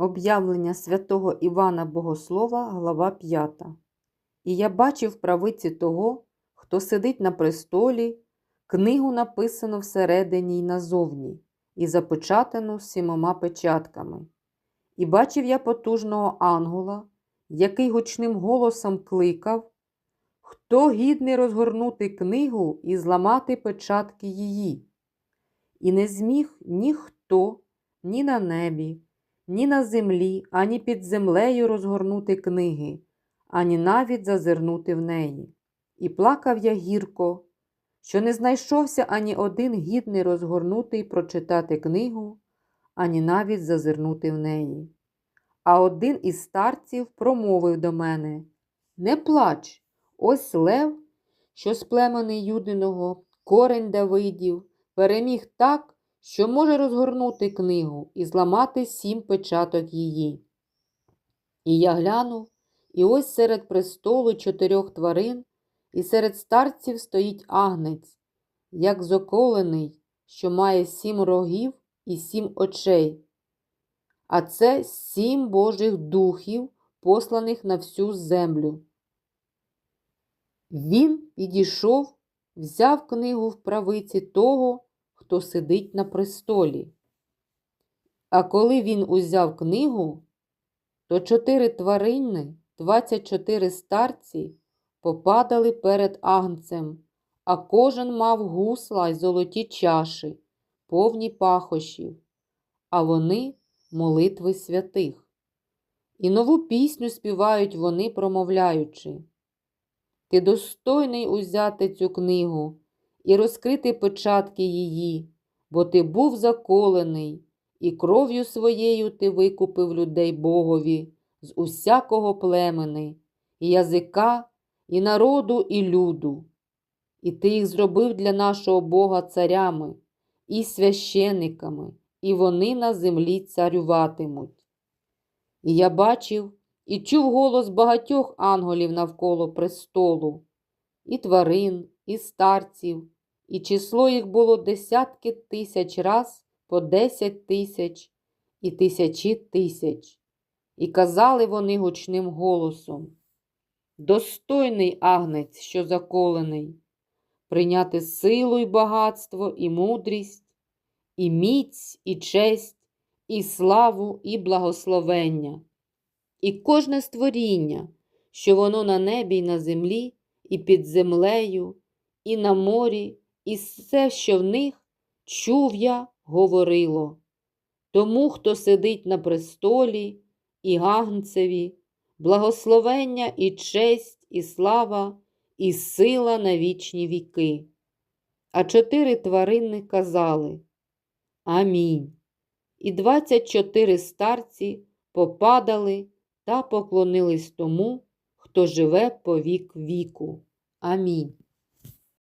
Об'явлення святого Івана Богослова, глава 5. І я бачив правиці того, хто сидить на престолі, книгу написану всередині й назовні, і запечатану сімома печатками. І бачив я потужного ангела, який гучним голосом кликав, хто гідний розгорнути книгу і зламати печатки її. І не зміг ніхто ні на небі, ні на землі, ані під землею розгорнути книги, ані навіть зазирнути в неї. І плакав я гірко, що не знайшовся ані один гідний розгорнути і прочитати книгу, ані навіть зазирнути в неї. А один із старців промовив до мене Не плач, ось лев, що з племени Юдиного, корень Давидів, переміг так, що може розгорнути книгу і зламати сім печаток її. І я глянув, і ось серед престолу чотирьох тварин, і серед старців стоїть агнець, як зоколений, що має сім рогів і сім очей. А це сім Божих духів, посланих на всю землю. Він підійшов, взяв книгу в правиці того, хто сидить на престолі. А коли він узяв книгу, то чотири тварини, двадцять чотири старці попадали перед агнцем, а кожен мав гусла й золоті чаші, повні пахощів, а вони молитви святих. І нову пісню співають вони, промовляючи. Ти достойний узяти цю книгу і розкрити печатки її, бо ти був заколений, і кров'ю своєю ти викупив людей Богові з усякого племени, і язика, і народу, і люду. І ти їх зробив для нашого Бога царями і священиками, і вони на землі царюватимуть. І я бачив і чув голос багатьох ангелів навколо престолу, і тварин, і старців, і число їх було десятки тисяч раз по десять тисяч і тисячі тисяч. І казали вони гучним голосом Достойний агнець, що заколений, прийняти силу й багатство, і мудрість, і міць, і честь, і славу, і благословення, і кожне створіння, що воно на небі й на землі, і під землею, і на морі, і все, що в них, чув я, говорило. Тому, хто сидить на престолі, і гагнцеві, благословення і честь, і слава, і сила на вічні віки. А чотири тварини казали Амінь. І двадцять чотири старці попадали та поклонились тому, хто живе по вік віку. Амінь.